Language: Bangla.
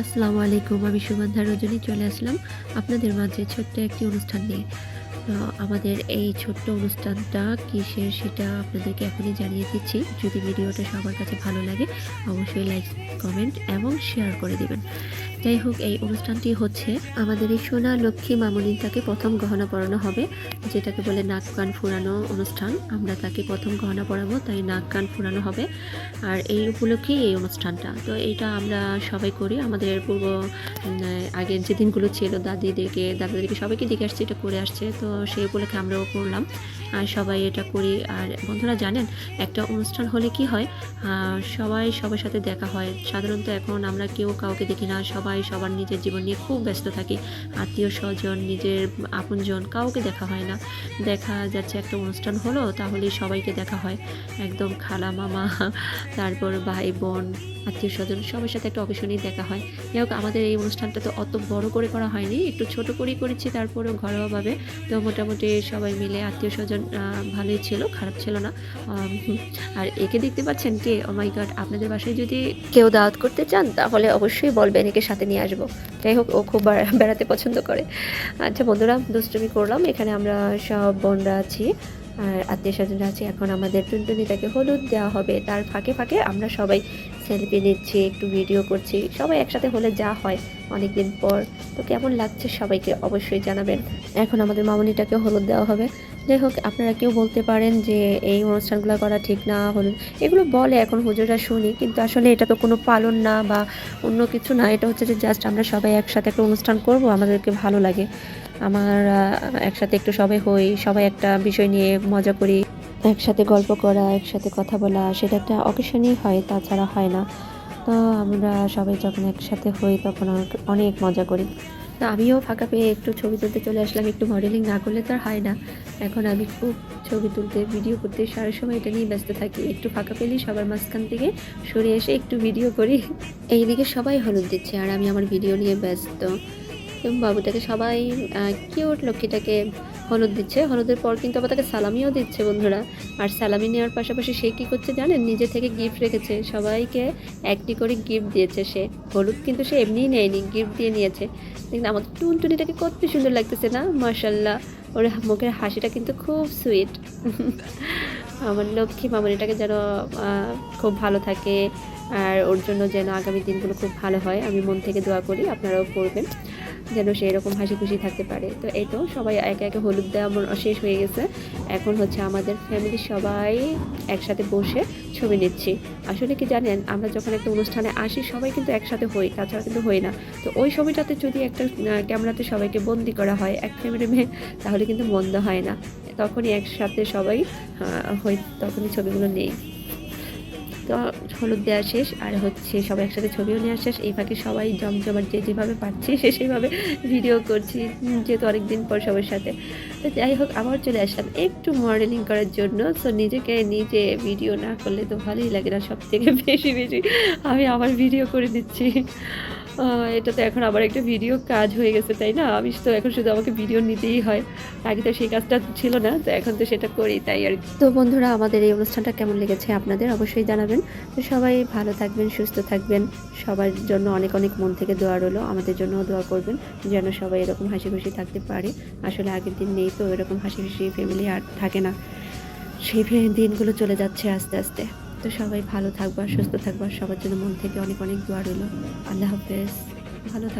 আসসালামু আলাইকুম, আমি সুগন্ধা রজনী, চলে আসলাম আপনাদের মাঝে ছোট্ট একটি অনুষ্ঠান নিয়ে। আমাদের এই ছোট্ট অনুষ্ঠানটা কিসের সেটা আপনাদেরকে এখনই জানিয়ে দিচ্ছি। যদি ভিডিওটা সবার কাছে ভালো লাগে, অবশ্যই লাইক কমেন্ট এবং শেয়ার করে দিবেন। যাই হোক এই অনুষ্ঠানটি হচ্ছে আমাদের এই সোনা লক্ষ্মী মামুনিটাকে প্রথম গহনা পরানো হবে, যেটাকে বলে নাক কান ফুরানো অনুষ্ঠান। আমরা তাকে প্রথম গহনা পরাবো, তাই নাক কান ফুরানো হবে। আর এই উপলক্ষেই এই অনুষ্ঠানটা। তো এটা আমরা সবাই করি। আমাদের পূর্ব আগের যে দিনগুলো ছিল, দাদিদেরকে, দাদাদেরকে সবাইকে দেখে আসছে, এটা করে আসছে। তো সেই উপলক্ষে আমরাও করলাম। আর সবাই এটা করি। আর বন্ধুরা, জানেন, একটা অনুষ্ঠান হলে কি হয় সবাই সবার সাথে দেখা হয়। সাধারণত এখন আমরা কেউ কাউকে দেখি না, সবাই সবার নিজের জীবন নিয়ে খুব ব্যস্ত থাকি। আত্মীয় স্বজন, নিজের আপনজন, কাউকে দেখা হয় না। দেখা যাচ্ছে একটা অনুষ্ঠান হলো তাহলেই সবাইকে দেখা হয়। একদম খালা মামা, তারপর ভাই বোন, আত্মীয় স্বজন সবার সাথে একটা অকেশনেই দেখা হয়। যাই হোক, আমাদের এই অনুষ্ঠানটা তো অত বড় করে করা হয়নি, একটু ছোট করেই করেছি, তারপরেও ঘরোয়াভাবে। তো মোটামুটি সবাই মিলে আত্মীয় স্বজন ভালোই ছিল, খারাপ ছিল না। আর একে দেখতে পাচ্ছেন কে? ও মাই গড আপনাদের বাসায় যদি কেউ দাওয়াত করতে চান, তাহলে অবশ্যই বলবেন একে সাথে। নিয়ে আসব। যাই হোক, ও খুব বেড়াতে পছন্দ করে। আচ্ছা বন্ধুরা, দুষ্টুমি করলাম। এখানে আমরা সব বোনরা আছি, আর আত্মীয় স্বজনরা আছে। এখন আমাদের টুনটুনিটাকে হলুদ দেওয়া হবে। তার ফাঁকে ফাঁকে আমরা সবাই সেলফি নিচ্ছি, একটু ভিডিও করছি। সবাই একসাথে হলে যা হয় অনেক দিন পর। তো কেমন লাগছে সবাইকে অবশ্যই জানাবেন। এখন আমাদের মামনিটাকে হলুদ দেওয়া হবে। যাই হোক, আপনারা কেউ বলতে পারেন যে এই অনুষ্ঠানগুলো করা ঠিক না হলুদ এগুলো বলে এখন হুজুরা শুনি, কিন্তু আসলে এটা তো কোনো পালন না বা অন্য কিছু না, এটা হচ্ছে যে জাস্ট আমরা সবাই একসাথে একটা অনুষ্ঠান করব, আমাদেরকে ভালো লাগে। আমার একসাথে একটু সবাই হই, সবাই একটা বিষয় নিয়ে মজা করি। একসাথে গল্প করা, একসাথে কথা বলা, সেটা একটা অকেশনই হয়, তাছাড়া হয় না। তো আমরা সবাই যখন একসাথে হই, তখন অনেক মজা করি। তো আমিও ফাঁকা পেয়ে একটু ছবি তুলতে চলে আসলাম, একটু মডেলিং না করলে তো আর হয় না। এখন আমি খুব ছবি তুলতে ভিডিও করতে, সারা সময় এটা নিয়ে ব্যস্ত থাকি। একটু ফাঁকা পেলেই সবার মাঝখান থেকে সরে এসে একটু ভিডিও করি। এইদিকে সবাই হলুদ দিচ্ছে আর আমি আমার ভিডিও নিয়ে ব্যস্ত। এবং বাবুটাকে সবাই কিউট লক্ষ্মীটাকে হলুদ দিচ্ছে। হলুদের পর কিন্তু আবার তাকে সালামিও দিচ্ছে বন্ধুরা। আর সালামি নেওয়ার পাশাপাশি সে কী করছে জানেন? নিজে থেকে গিফট রেখেছে। সবাইকে একটি করে গিফট দিয়েছে সে। হলুদ কিন্তু সে এমনিই নেয়নি গিফট দিয়ে নিয়েছে। দেখুন আমাদের টুনটুনিটাকে কত সুন্দর লাগতেছে না? মার্শাল্লাহ ওর মুখের হাসিটা কিন্তু খুব সুইট আমার লক্ষ্মী মামনিটাকে যেন খুব ভালো থাকে। আর ওর জন্য যেন আগামী দিনগুলো খুব ভালো হয়। আমি মন থেকে দোয়া করি, আপনারাও করবেন। যেন সে এরকম হাসি খুশি থাকতে পারে। তো এই তো সবাই একে একে হলুদ দেওয়া শেষ হয়ে গেছে। এখন হচ্ছে আমাদের ফ্যামিলির সবাই একসাথে বসে ছবি নিচ্ছি। আসলে কি জানেন, আমরা যখন একটা অনুষ্ঠানে আসি, সবাই কিন্তু একসাথে হই, তাছাড়া কিন্তু হই না। তো ওই ছবিটাতে যদি একটা ক্যামেরাতে সবাইকে বন্দি করা হয়, এক ফ্যামিলি মেয়ে, তাহলে কিন্তু মন্দ হয় না। তখনই একসাথে সবাই হই, তখনই ছবিগুলো নেই। তো হলুদ দেওয়া শেষ, আর হচ্ছে সবাই একসাথে ছবিও নেওয়া শেষ। এই ফাঁকে সবাই জমজমার যে যেভাবে পাচ্ছি সে সেভাবে ভিডিও করছি, যেহেতু অনেকদিন পর সবার সাথে। তো যাই হোক, আবার চলে আসলাম একটু মডেলিং করার জন্য। তো নিজেকে নিজে ভিডিও না করলে তো ভালোই লাগে না সব থেকে বেশি বেশি। আমি আবার ভিডিও করে দিচ্ছি। আহ, এটা তো এখন আবার একটা ভিডিও কাজ হয়ে গেছে তাই না? আমি তো এখন শুধু আমাকে ভিডিও নিতেই হয়। আগে তো সেই কাজটা ছিল না তো এখন তো সেটা করি তাই আর। তো বন্ধুরা আমাদের এই অনুষ্ঠানটা কেমন লেগেছে আপনাদের অবশ্যই জানাবেন। তো সবাই ভালো থাকবেন সুস্থ থাকবেন। সবার জন্য অনেক অনেক মন থেকে দোয়া রইল আমাদের জন্যও দোয়া করবেন যেন সবাই এরকম হাসি খুশি থাকতে পারে। আসলে আগের দিন নেই তো এরকম হাসি খুশি ফ্যামিলি আর থাকে না। সেই দিনগুলো চলে যাচ্ছে আস্তে আস্তে। তো সবাই ভালো থাকবা, সুস্থ থাকবা। সবার জন্য মন থেকে অনেক অনেক দোয়া রইল। আল্লাহ হাফেজ। ভালো থাক